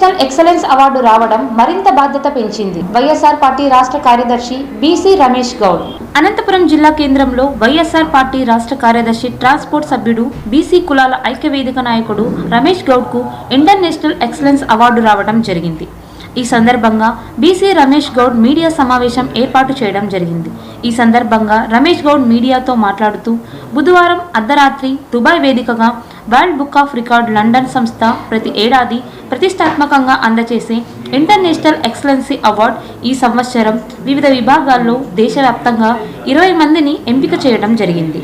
International excellence award రావడం మరింత బాధ్యత పెంచింది. వైఎస్ఆర్ పార్టీ రాష్ట్ర కార్యదర్శి బీసీ రమేష్ గౌడ్. అనంతపురం జిల్లా కేంద్రంలో వైఎస్ఆర్ పార్టీ రాష్ట్ర కార్యదర్శి ట్రాన్స్పోర్ట్ సభ్యుడు బీసీ కులాల ఐక్యవేదిక నాయకుడు రమేష్ గౌడ్కు ఇంటర్నేషనల్ ఎక్సలెన్స్ అవార్డు రావడం జరిగింది. ఈ సందర్భంగా బీసీ రమేష్ గౌడ్ మీడియా సమావేశం ఏర్పాటు చేయడం జరిగింది. ఈ సందర్భంగా రమేష్ గౌడ్ మీడియాతో మాట్లాడుతూ బుధవారం అర్ధరాత్రి దుబాయ్ వేదికగా world book of record London సంస్థ ప్రతి ఏడాది ప్రతిష్టాత్మకంగా అందజేసే ఇంటర్నేషనల్ ఎక్సలెన్సీ అవార్డ్ ఈ సంవత్సరం వివిధ విభాగాల్లో దేశవ్యాప్తంగా ఇరవై మందిని ఎంపిక చేయడం జరిగింది.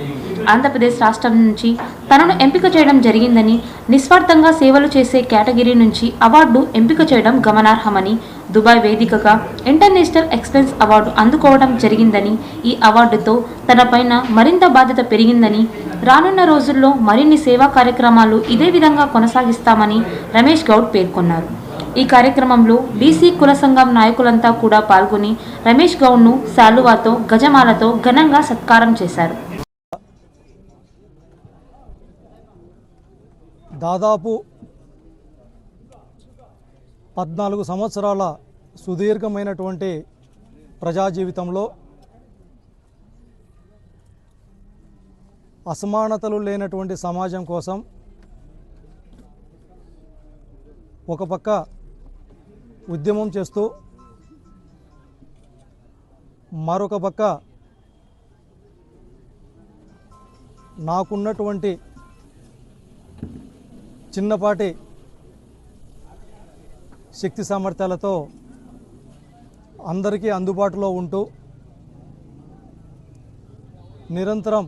ఆంధ్రప్రదేశ్ రాష్ట్రం నుంచి తనను ఎంపిక చేయడం జరిగిందని నిస్వార్థంగా సేవలు చేసే కేటగిరీ నుంచి అవార్డు ఎంపిక చేయడం గమనార్హమని దుబాయ్ వేదికగా ఇంటర్నేషనల్ ఎక్స్పెన్స్ అవార్డు అందుకోవడం జరిగిందని ఈ అవార్డుతో తనపైన మరింత బాధ్యత పెరిగిందని రానున్న రోజుల్లో మరిన్ని సేవా కార్యక్రమాలు ఇదే విధంగా కొనసాగిస్తామని రమేష్ గౌడ్ పేర్కొన్నారు. ఈ కార్యక్రమంలో బీసీ కుల సంఘం నాయకులంతా కూడా పాల్గొని రమేష్ గౌడ్ను శాలువాతో గజమాలతో ఘనంగా సత్కారం చేశారు. దాదాపు పద్నాలుగు సంవత్సరాల సుదీర్ఘమైనటువంటి ప్రజా జీవితంలో అసమానతలు లేనటువంటి సమాజం కోసం ఒక పక్క ఉద్యమం చేస్తూ మరొక పక్క నాకున్నటువంటి చిన్నపాటి శక్తి సామర్థ్యాలతో అందరికీ అందుబాటులో ఉంటూ నిరంతరం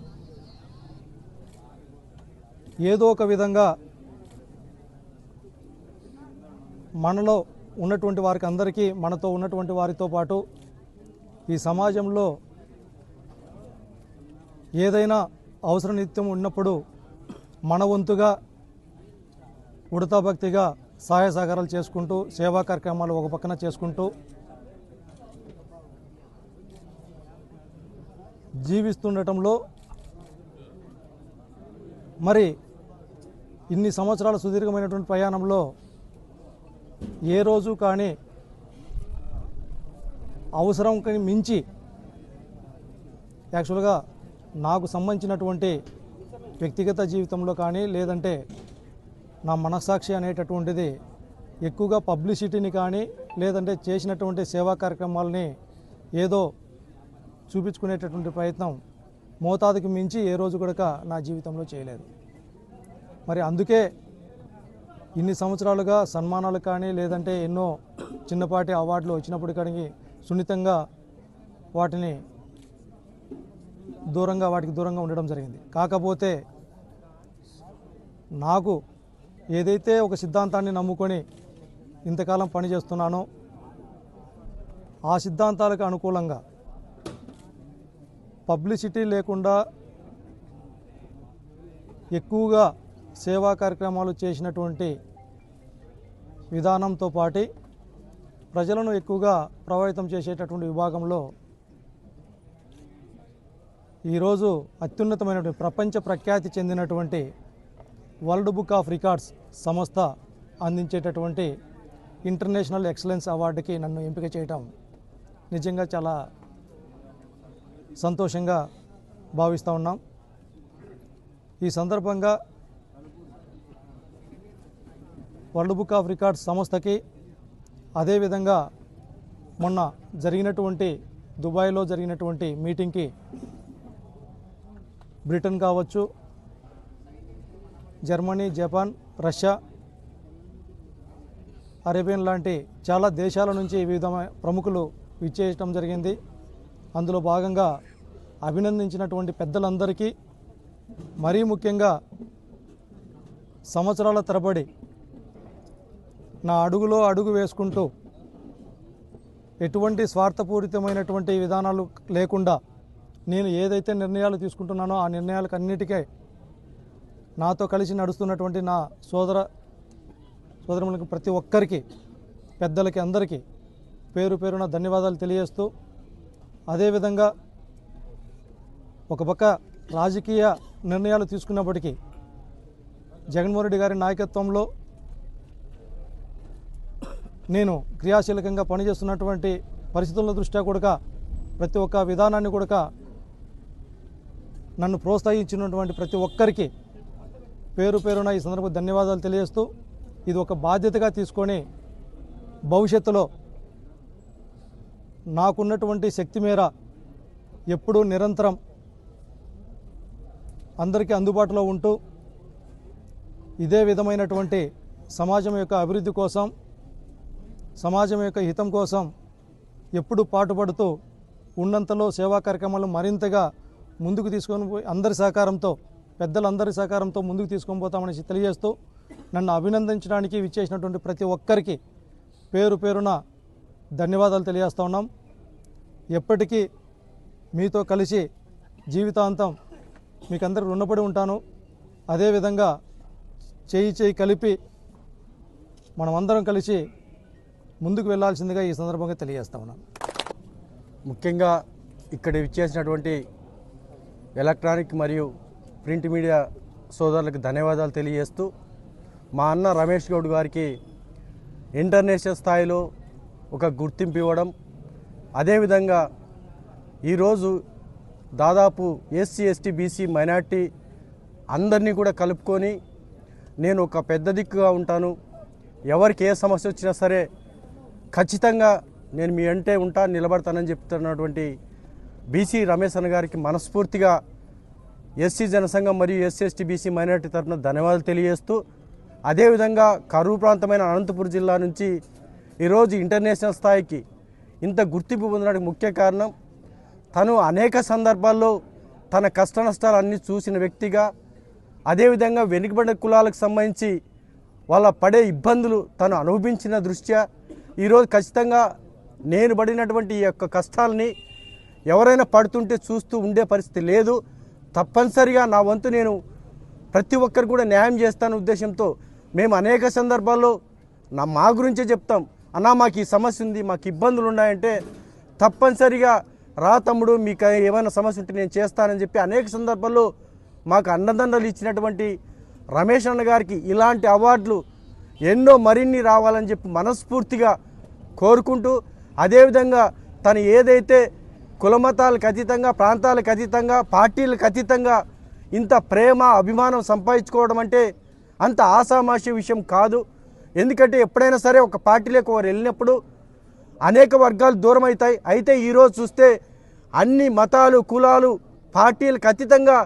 ఏదో ఒక విధంగా మనలో ఉన్నటువంటి వారికి అందరికీ మనతో ఉన్నటువంటి వారితో పాటు ఈ సమాజంలో ఏదైనా అవసర నిత్యం ఉన్నప్పుడు మన వంతుగా ఉడతా భక్తిగా సహాయ సహకారాలు చేసుకుంటూ సేవా కార్యక్రమాలు ఒక పక్కన చేసుకుంటూ జీవిస్తుండటంలో మరి ఇన్ని సంవత్సరాల సుదీర్ఘమైనటువంటి ప్రయాణంలో ఏ రోజు కానీ అవసరంకి మించి యాక్చువల్గా నాకు సంబంధించినటువంటి వ్యక్తిగత జీవితంలో కానీ లేదంటే నా మనస్సాక్షి అనేటటువంటిది ఎక్కువగా పబ్లిసిటీని కానీ లేదంటే చేసినటువంటి సేవా కార్యక్రమాలని ఏదో చూపించుకునేటటువంటి ప్రయత్నం మోతాదుకి మించి ఏ రోజు కూడా నా జీవితంలో చేయలేదు. మరి అందుకే ఇన్ని సంవత్సరాలుగా సన్మానాలు కానీ లేదంటే ఎన్నో చిన్నపాటి అవార్డులు వచ్చినప్పుడు కానీ సున్నితంగా వాటిని దూరంగా వాటికి దూరంగా ఉండడం జరిగింది. కాకపోతే నాకు ఏదైతే ఒక సిద్ధాంతాన్ని నమ్ముకొని ఇంతకాలం పనిచేస్తున్నానో ఆ సిద్ధాంతాలకు అనుకూలంగా పబ్లిసిటీ లేకుండా ఎక్కువగా సేవా కార్యక్రమాలు చేసినటువంటి విధానంతో పాటి ప్రజలను ఎక్కువగా ప్రభావితం చేసేటటువంటి విభాగంలో ఈరోజు అత్యున్నతమైనటువంటి ప్రపంచ ప్రఖ్యాతి చెందినటువంటి వరల్డ్ బుక్ ఆఫ్ రికార్డ్స్ సంస్థ అందించేటటువంటి ఇంటర్నేషనల్ ఎక్సలెన్స్ అవార్డుకి నన్ను ఎంపిక చేయటం నిజంగా చాలా సంతోషంగా భావిస్తూ ఉన్నాం. ఈ సందర్భంగా వరల్డ్ బుక్ ఆఫ్ రికార్డ్స్ సంస్థకి అదేవిధంగా మొన్న జరిగినటువంటి దుబాయ్లో జరిగినటువంటి మీటింగ్కి బ్రిటన్ కావచ్చు జర్మనీ జపాన్ రష్యా అరేబియన్ లాంటి చాలా దేశాల నుంచి వివిధ ప్రముఖులు విచ్చేయటం జరిగింది. అందులో భాగంగా అభినందించినటువంటి పెద్దలందరికీ మరీ ముఖ్యంగా సంవత్సరాల తరబడి నా అడుగులో అడుగు వేసుకుంటూ ఎటువంటి స్వార్థపూరితమైనటువంటి విధానాలు లేకుండా నేను ఏదైతే నిర్ణయాలు తీసుకుంటున్నానో ఆ నిర్ణయాలకు అన్నిటికే నాతో కలిసి నడుస్తున్నటువంటి నా సోదర సోదరులకు ప్రతి ఒక్కరికి పెద్దలకి అందరికీ పేరు పేరున ధన్యవాదాలు తెలియజేస్తూ అదేవిధంగా ఒక పక్క రాజకీయ నిర్ణయాలు తీసుకున్నప్పటికీ జగన్మోహన్ రెడ్డి గారి నాయకత్వంలో నేను క్రియాశీలకంగా పనిచేస్తున్నటువంటి పరిస్థితుల దృష్ట్యా కూడా ప్రతి ఒక్క విధానాన్ని కూడా నన్ను ప్రోత్సహించినటువంటి ప్రతి ఒక్కరికి పేరు పేరున ఈ సందర్భంగా ధన్యవాదాలు తెలియజేస్తూ ఇది ఒక బాధ్యతగా తీసుకొని భవిష్యత్తులో నాకున్నటువంటి శక్తి మేర ఎప్పుడూ నిరంతరం అందరికీ అందుబాటులో ఉంటూ ఇదే విధమైనటువంటి సమాజం యొక్క అభివృద్ధి కోసం సమాజం యొక్క హితం కోసం ఎప్పుడు పాటుపడుతూ ఉన్నంతలో సేవా కార్యక్రమాలు మరింతగా ముందుకు తీసుకొని పోయి అందరి సహకారంతో పెద్దలందరి సహకారంతో ముందుకు తీసుకొని పోతామని తెలియజేస్తూ నన్ను అభినందించడానికి విచ్చేసినటువంటి ప్రతి ఒక్కరికి పేరు పేరున ధన్యవాదాలు తెలియజేస్తూ ఉన్నాం. ఎప్పటికీ మీతో కలిసి జీవితాంతం మీకు రుణపడి ఉంటాను. అదేవిధంగా చేయి చేయి కలిపి మనమందరం కలిసి ముందుకు వెళ్ళాల్సిందిగా ఈ సందర్భంగా తెలియజేస్తా ఉన్నాను ముఖ్యంగా ఇక్కడ ఇచ్చేసినటువంటి ఎలక్ట్రానిక్ మరియు ప్రింట్ మీడియా సోదరులకు ధన్యవాదాలు తెలియజేస్తూ మా అన్న రమేష్ గౌడ్ గారికి ఇంటర్నేషనల్ స్థాయిలో ఒక గుర్తింపు ఇవ్వడం అదేవిధంగా ఈరోజు దాదాపు ఎస్సీ ఎస్టీ బీసీ మైనార్టీ అందరినీ కూడా కలుపుకొని నేను ఒక పెద్ద దిక్కుగా ఉంటాను. ఎవరికి ఏ సమస్య వచ్చినా సరే ఖచ్చితంగా నేను మీ అంటే ఉంటా నిలబడతానని చెప్తున్నటువంటి బీసీ రమేష్ అన్న గారికి మనస్ఫూర్తిగా ఎస్సీ జనసంఘం మరియు ఎస్సీ ఎస్టీ బీసీ మైనార్టీ తరఫున ధన్యవాదాలు తెలియజేస్తూ అదేవిధంగా కరువు ప్రాంతమైన అనంతపురం జిల్లా నుంచి ఈరోజు ఇంటర్నేషనల్ స్థాయికి ఇంత గుర్తింపు పొందడానికి ముఖ్య కారణం తను అనేక సందర్భాల్లో తన కష్ట నష్టాలు అన్నీ చూసిన వ్యక్తిగా అదేవిధంగా వెనుకబడిన కులాలకు సంబంధించి వాళ్ళ పడే ఇబ్బందులు తను అనుభవించిన దృష్ట్యా ఈరోజు ఖచ్చితంగా నేను పడినటువంటి ఈ యొక్క కష్టాలని ఎవరైనా పడుతుంటే చూస్తూ ఉండే పరిస్థితి లేదు. తప్పనిసరిగా నా వంతు నేను ప్రతి ఒక్కరు కూడా న్యాయం చేస్తాను ఉద్దేశంతో మేము అనేక సందర్భాల్లో నా మా గురించే చెప్తాం. అన్నా మాకు ఈ సమస్య ఉంది మాకు ఇబ్బందులు ఉన్నాయంటే తప్పనిసరిగా రా తమ్ముడు మీకు ఏమైనా సమస్య ఉంటే నేను చేస్తానని చెప్పి అనేక సందర్భాల్లో మాకు అండదండలు ఇచ్చినటువంటి రమేష్ అన్న గారికి ఇలాంటి అవార్డులు ఎన్నో మరిన్ని రావాలని చెప్పి మనస్ఫూర్తిగా కోరుకుంటూ అదేవిధంగా తను ఏదైతే కులమతాలకు అతీతంగా ప్రాంతాలకు అతీతంగా పార్టీలకు అతీతంగా ఇంత ప్రేమ అభిమానం సంపాదించుకోవడం అంటే అంత ఆసామాషి విషయం కాదు. ఎందుకంటే ఎప్పుడైనా సరే ఒక పార్టీలోకి వారు వెళ్ళినప్పుడు అనేక వర్గాలు దూరం అవుతాయి అయితే ఈరోజు చూస్తే అన్ని మతాలు కులాలు పార్టీలకు అతీతంగా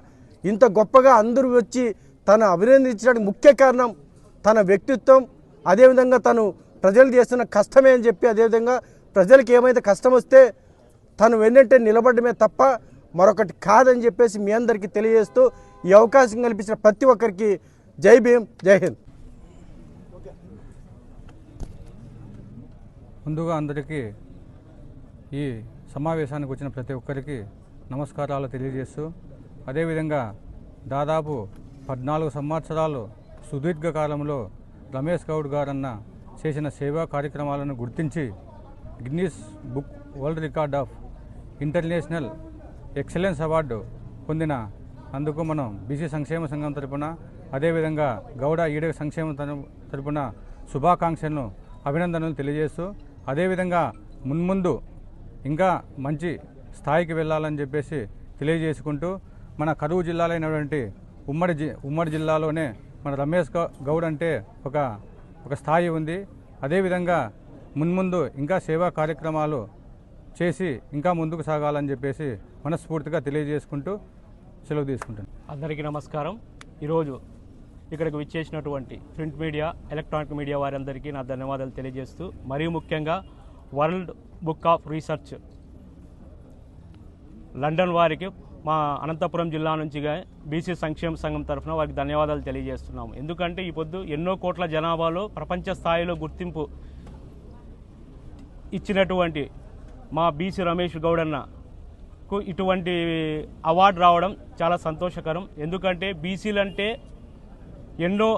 ఇంత గొప్పగా అందరూ వచ్చి తను అభినందించడానికి ముఖ్య కారణం తన వ్యక్తిత్వం. అదేవిధంగా తను ప్రజలు చేస్తున్న కష్టమే అని చెప్పి అదేవిధంగా ప్రజలకు ఏమైతే కష్టం వస్తే తను వెన్నంటే నిలబడమే తప్ప మరొకటి కాదని చెప్పేసి మీ అందరికీ తెలియజేస్తూ ఈ అవకాశం కల్పించిన ప్రతి ఒక్కరికి జై భీమ్ జై హింద్. ముందుగా అందరికీ ఈ సమావేశానికి వచ్చిన ప్రతి ఒక్కరికి నమస్కారాలు తెలియజేస్తూ అదేవిధంగా దాదాపు పద్నాలుగు సంవత్సరాలు సుదీర్ఘ కాలంలో రమేష్ గౌడ్ గారన్న చేసిన సేవా కార్యక్రమాలను గుర్తించి Guinness book world record of international excellence award పొందిన అందుకు మనం బీసీ సంక్షేమ సంఘం తరపున అదేవిధంగా గౌడ ఈడగ సంక్షేమ తరపున శుభాకాంక్షలను అభినందనలు తెలియజేస్తూ అదేవిధంగా మున్ముందు ఇంకా మంచి స్థాయికి వెళ్ళాలని చెప్పేసి తెలియజేసుకుంటూ మన కరువు జిల్లాలైనటువంటి ఉమ్మడి జి ఉమ్మడి జిల్లాలోనే మన రమేష్ గౌ- గౌడ్ అంటే ఒక ఒక స్థాయి ఉంది. అదేవిధంగా మున్ముందు ఇంకా సేవా కార్యక్రమాలు చేసి ఇంకా ముందుకు సాగాలని చెప్పేసి మనస్ఫూర్తిగా తెలియజేసుకుంటూ సెలవు తీసుకుంటాను అందరికీ నమస్కారం. ఈరోజు ఇక్కడికి విచ్చేసినటువంటి ప్రింట్ మీడియా ఎలక్ట్రానిక్ మీడియా వారందరికీ నా ధన్యవాదాలు తెలియజేస్తూ మరీ ముఖ్యంగా world book of research London వారికి మా అనంతపురం జిల్లా నుంచి బీసీ సంక్షేమ సంఘం తరఫున వారికి ధన్యవాదాలు తెలియజేస్తున్నాము. ఎందుకంటే ఈ పొద్దు ఎన్నో కోట్ల జనాభాలో ప్రపంచ స్థాయిలో గుర్తింపు ఇచ్చినటువంటి మా బీసీ రమేష్ గౌడన్నకు ఇటువంటి అవార్డు రావడం చాలా సంతోషకరం. ఎందుకంటే బీసీలంటే ఎన్నో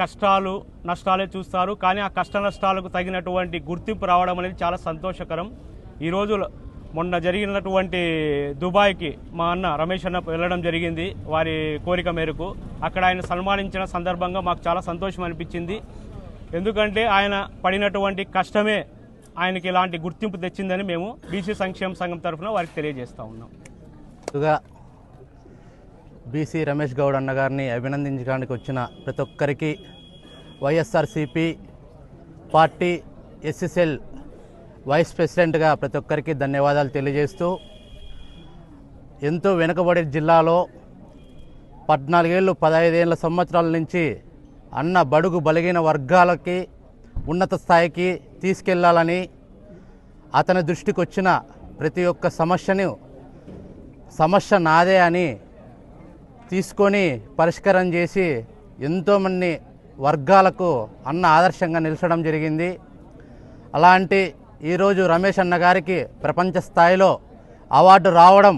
కష్టాలు నష్టాలే చూస్తారు. కానీ ఆ కష్ట నష్టాలకు తగినటువంటి గుర్తింపు రావడం అనేది చాలా సంతోషకరం. ఈరోజు మొన్న జరిగినటువంటి దుబాయ్కి మా అన్న రమేష్ అన్న వెళ్ళడం జరిగింది వారి కోరిక మేరకు. అక్కడ ఆయన సన్మానించిన సందర్భంగా మాకు చాలా సంతోషం అనిపించింది. ఎందుకంటే ఆయన పడినటువంటి కష్టమే ఆయనకి ఇలాంటి గుర్తింపు తెచ్చిందని మేము బీసీ సంక్షేమ సంఘం తరఫున వారికి తెలియజేస్తా ఉన్నాం. ముందుగా బీసీ రమేష్ గౌడ్ అన్న గారిని అభినందించడానికి వచ్చిన ప్రతి ఒక్కరికి వైఎస్ఆర్సిపి పార్టీ ఎస్ఎస్ఎల్ వైస్ ప్రెసిడెంట్గా ప్రతి ఒక్కరికి ధన్యవాదాలు తెలియజేస్తూ ఎంతో వెనుకబడి జిల్లాలో పద్నాలుగేళ్ళు పదహైదేళ్ళ సంవత్సరాల నుంచి అన్న బడుగు బలిగిన వర్గాలకి ఉన్నత స్థాయికి తీసుకెళ్ళాలని అతని దృష్టికి వచ్చిన ప్రతి ఒక్క సమస్యను సమస్య నాదే అని తీసుకొని పరిష్కారం చేసి ఎంతోమంది వర్గాలకు అన్న ఆదర్శంగా నిలచడం జరిగింది. అలాంటి ఈరోజు రమేష్ అన్న గారికి ప్రపంచ స్థాయిలో అవార్డు రావడం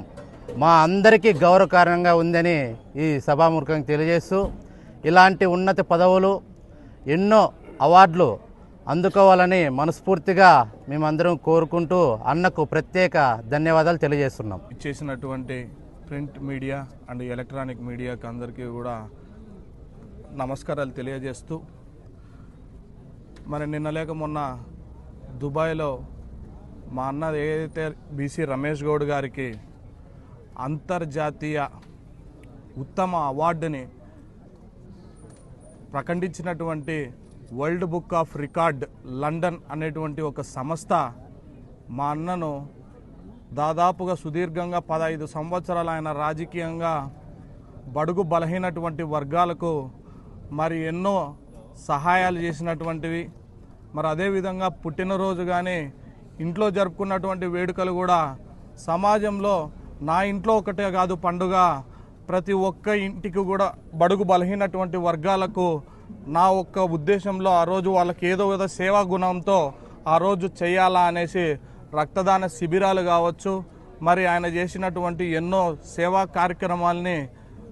మా అందరికీ గౌరవకారణంగా ఉందని ఈ సభాముఖంగా తెలియజేస్తూ ఇలాంటి ఉన్నత పదవులు ఎన్నో అవార్డులు అందుకోవాలని మనస్ఫూర్తిగా మేమందరం కోరుకుంటూ అన్నకు ప్రత్యేక ధన్యవాదాలు తెలియజేస్తున్నాం. ఇచ్చేసినటువంటి ప్రింట్ మీడియా అండ్ ఎలక్ట్రానిక్ మీడియాకి అందరికీ కూడా నమస్కారాలు తెలియజేస్తూ మరి నిన్న లేక మొన్న దుబాయ్లో మా అన్న ఏదైతే బీసీ రమేష్ గౌడ్ గారికి అంతర్జాతీయ ఉత్తమ అవార్డుని ప్రకటించినటువంటి world book of record London అనేటువంటి ఒక సంస్థ మా అన్నను దాదాపుగా సుదీర్ఘంగా పదహైదు సంవత్సరాలు ఆయన రాజకీయంగా బడుగు బలహీనటువంటి వర్గాలకు మరి ఎన్నో సహాయాలు చేసినటువంటివి. మరి అదేవిధంగా పుట్టినరోజు కానీ ఇంట్లో జరుపుకున్నటువంటి వేడుకలు కూడా సమాజంలో నా ఇంట్లో ఒకటే కాదు పండుగ. ప్రతి ఒక్క ఇంటికి కూడా బడుగు బలహీనటువంటి వర్గాలకు నా ఒక్క ఉద్దేశంలో ఆ రోజు వాళ్ళకి ఏదో ఏదో సేవా గుణంతో ఆ రోజు చేయాలా అనేసి రక్తదాన శిబిరాలు కావచ్చు మరి ఆయన చేసినటువంటి ఎన్నో సేవా కార్యక్రమాలని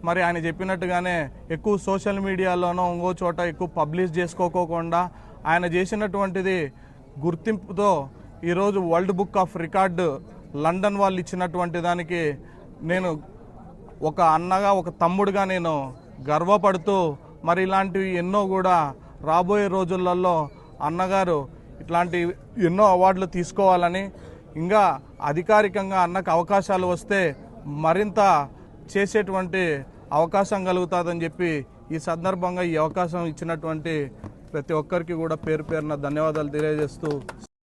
మరి ఆయన చెప్పినట్టుగానే ఎక్కువ సోషల్ మీడియాలోనో ఇంకో చోట ఎక్కువ పబ్లిష్ చేసుకోకోకుండా ఆయన చేసినటువంటిది గుర్తింపుతో ఈరోజు world book of record London వాళ్ళు ఇచ్చినటువంటి దానికి నేను ఒక అన్నగా ఒక తమ్ముడుగా నేను గర్వపడుతూ మరి ఇలాంటివి ఎన్నో కూడా రాబోయే రోజులలో అన్నగారు ఇట్లాంటి ఎన్నో అవార్డులు తీసుకోవాలని ఇంకా అధికారికంగా అన్నకు అవకాశాలు వస్తే మరింత చేసేటువంటి అవకాశం కలుగుతుందని చెప్పి ఈ సందర్భంగా ఈ అవకాశం ఇచ్చినటువంటి ప్రతి ఒక్కరికి కూడా పేరు పేరున ధన్యవాదాలు తెలియజేస్తూ